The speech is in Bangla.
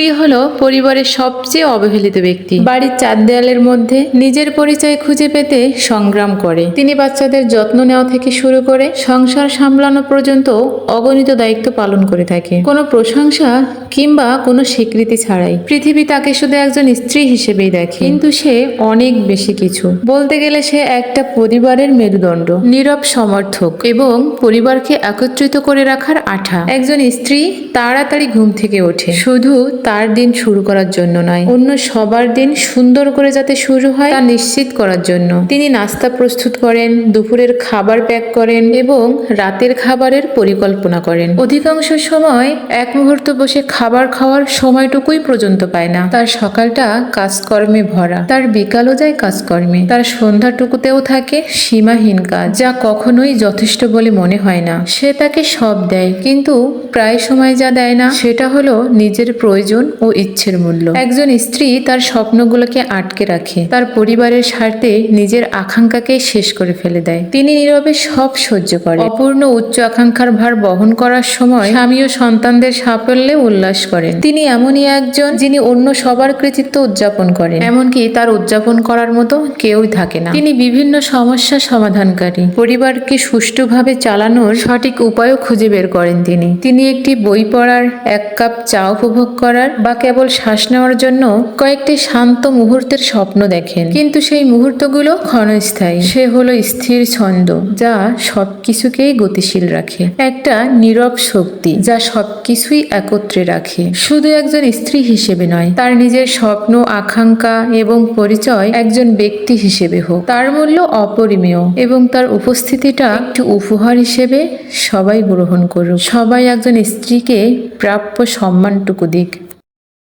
স্ত্রী হলো পরিবারের সবচেয়ে অবহেলিত ব্যক্তি। বাড়ির চার দেয়ালের মধ্যে নিজের পরিচয় খুঁজে পেতে সংগ্রাম করে। তিনি বাচ্চাদের যত্ন নেওয়া থেকে শুরু করে সংসার সামলানো পর্যন্ত অগণিত দায়িত্ব পালন করে থাকে। কোনো প্রশংসা কিংবা কোনো স্বীকৃতি ছাড়াই পৃথিবী তাকে শুধু একজন স্ত্রী হিসেবেই দেখে। কিন্তু সে অনেক বেশি কিছু। বলতে গেলে সে একটা পরিবারের মেরুদণ্ড, নীরব সমর্থক এবং পরিবারকে একত্রিত করে রাখার আঠা। একজন স্ত্রী তাড়াতাড়ি ঘুম থেকে ওঠে। শুধু তার দিন শুরু করার জন্য নয়। অন্য সবার দিন সুন্দর করে যাতে শুরু হয়, তা নিশ্চিত করার জন্য। তিনি নাস্তা প্রস্তুত করেন, দুপুরের খাবার প্যাক করেন এবং রাতের খাবারের পরিকল্পনা করেন। অধিকাংশ সময় এক মুহূর্ত বসে খাবার খাওয়ার সময়টুকুই পর্যন্ত পায় না। তার সকালটা কাজকর্মে ভরা। তার বিকালও যায় কাজকর্মে। তার সন্ধ্যাটুকুতেও থাকে সীমাহীন কাজ, যা কখনোই যথেষ্ট বলে মনে হয় না। সে তাকে সব দেয়, কিন্তু প্রায় সময় যা দেয় না, সেটা হলো নিজের প্রয়োজন ও ইচ্ছের মূল্য। একজন স্ত্রী তার স্বপ্নগুলোকে আটকে রাখে, তার পরিবারের স্বার্থে নিজের আকাঙ্ক্ষাকে শেষ করে ফেলে দেয়। তিনি নীরবে সব সহ্য করে। অপূর্ণ উচ্চ আকাঙ্ক্ষার ভার বহন করার সময় স্বামী ও সন্তানদের সাফল্যে উল্লাস করেন। তিনি এমনই একজন যিনি অন্য সবার কৃতিত্ব উদযাপন করেন। এমনকি তার উদযাপন করার মতো কেউই থাকে না। তিনি বিভিন্ন সমস্যা সমাধানকারী। পরিবারকে সুষ্ঠুভাবে চালানোর সঠিক উপায়ও খুঁজে বের করেন তিনি। তিনি একটি বই পড়ার এক কাপ চা উপভোগ করার বা কেবল শ্বাস নেওয়ার জন্য কয়েকটি শান্ত মুহূর্তের স্বপ্ন দেখেন। কিন্তু সেই মুহূর্তগুলো ক্ষণস্থায়ী। সে হলো স্থির ছন্দ, যা সবকিছুকেই গতিশীল রাখে। একটা নীরব শক্তি, যা সবকিছুই একত্রে রাখে। শুধু একজন স্ত্রী হিসেবে নয়, তার নিজের স্বপ্ন, আকাঙ্ক্ষা এবং পরিচয় একজন ব্যক্তি হিসেবে হোক। তার মূল্য অপরিমেয় এবং তার উপস্থিতিটা একটু উপহার হিসেবে সবাই গ্রহণ করুক। সবাই একজন স্ত্রীকে প্রাপ্য সম্মানটুকু দিক।